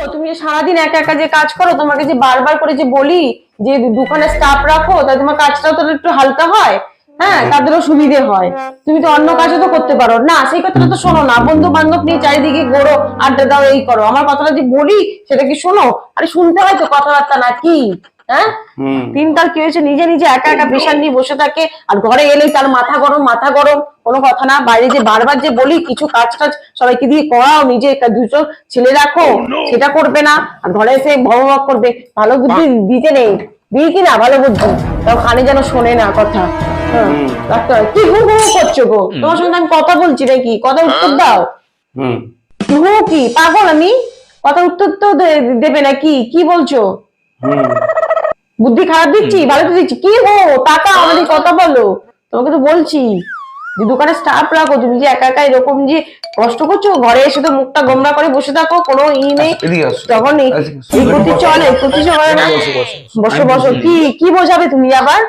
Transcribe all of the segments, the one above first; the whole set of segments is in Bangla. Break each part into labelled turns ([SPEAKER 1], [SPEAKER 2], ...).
[SPEAKER 1] গো তুমি যে সারাদিন একা একা যে কাজ করো তোমাকে যে বারবার করে যে বলি যে দুখানে স্টাফ রাখো তাই তোমার কাজটাও তো একটু হালকা হয় হ্যাঁ? তাদেরও সুবিধে হয়। তুমি তো অন্য কাজও তো করতে পারো। না সেই কথাটা তো শোনো না। বন্ধু বান্ধব নিয়ে চারিদিকে গড়ো আড্ডা দাও এই করো। আমার কথাটা যে বলি সেটা কি শোনো? আরে শুনতে হয় তো কথাবার্তা না কি? হ্যাঁ? দিনকাল কি হয়েছে? নিজে নিজে একা একা প্রেশার নিয়ে বসে থাকে আর ঘরে এলেই তার মাথা গরম মাথা গরম কোনো কথা না। বাইরে যে বারবার যে বলি কিছু কাজ টাজ সবাইকে দিয়ে করাও নিজে একটা দুটো ছেলে রাখো সেটা করবে না। আর ঘরে এসে ভব করবে। ভালো বুদ্ধি দিতে নেই। দিই কি না? ভালো বুদ্ধি। তাও খানে যেন শোনে না কথা। হ্যাঁ, হয়। কি হু হু করছ গো? তোমার সঙ্গে আমি কথা বলছি নাকি? কথা উত্তর দাও।
[SPEAKER 2] হুম।
[SPEAKER 1] হু কি? পাগল আমি? কথা উত্তর তো দেবে নাকি? কি বলছো?
[SPEAKER 2] হুম।
[SPEAKER 1] বুদ্ধি খারাপ দিচ্ছি? ভালো তো দিচ্ছি। কি হো? টাকা আমাদের কথা বলো। তোমাকে তো বলছি। যে দোকানে স্টাফ রাখো তুমি যে একা একা এরকম যে কষ্ট করছ ঘরে এসে তো মুখটা গোমরা করে বসে থাকো কোনো ই নেই।
[SPEAKER 2] এদিকে আসো।
[SPEAKER 1] তখন এই
[SPEAKER 2] আচ্ছা,
[SPEAKER 1] করতে চলে এই করতে চলে না?
[SPEAKER 2] বসো, বসো।
[SPEAKER 1] কি কি বোঝাবে তুমি আবার?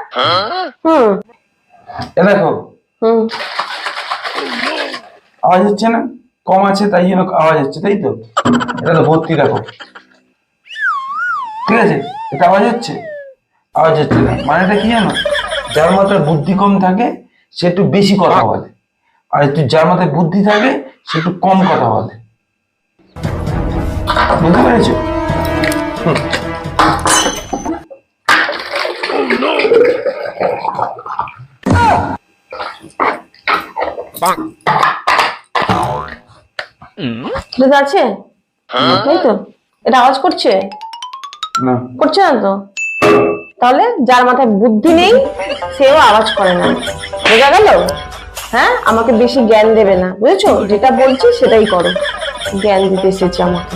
[SPEAKER 1] হুম।
[SPEAKER 2] দেখো
[SPEAKER 1] হুম।
[SPEAKER 2] আওয়াজ হচ্ছে না? কম আছে তাই জন্য আওয়াজ হচ্ছে তাই তো? এটা তো ভর্তি দেখো। ঠিক আছে? এটা আওয়াজ হচ্ছে? আওয়াজ হচ্ছে না। মানেটা কি জানো? যার মাথায় বুদ্ধি কম থাকে সে একটু বেশি কথা বলে। আর একটু যার মাথায় বুদ্ধি থাকে সে একটু কম কথা বলে। বুঝতে পেরেছ? হুম।
[SPEAKER 1] আছে? তাই তো। এটা আওয়াজ করছে?
[SPEAKER 2] না।
[SPEAKER 1] করছে না তো? তাহলে যার মাথায় বুদ্ধি নেই, সেও আওয়াজ করে না। বোঝা গেল? হ্যাঁ? আমাকে বেশি জ্ঞান দেবে না। বুঝেছ? যেটা বলছি সেটাই করো। জ্ঞান দিতে এসেছি আমাকে।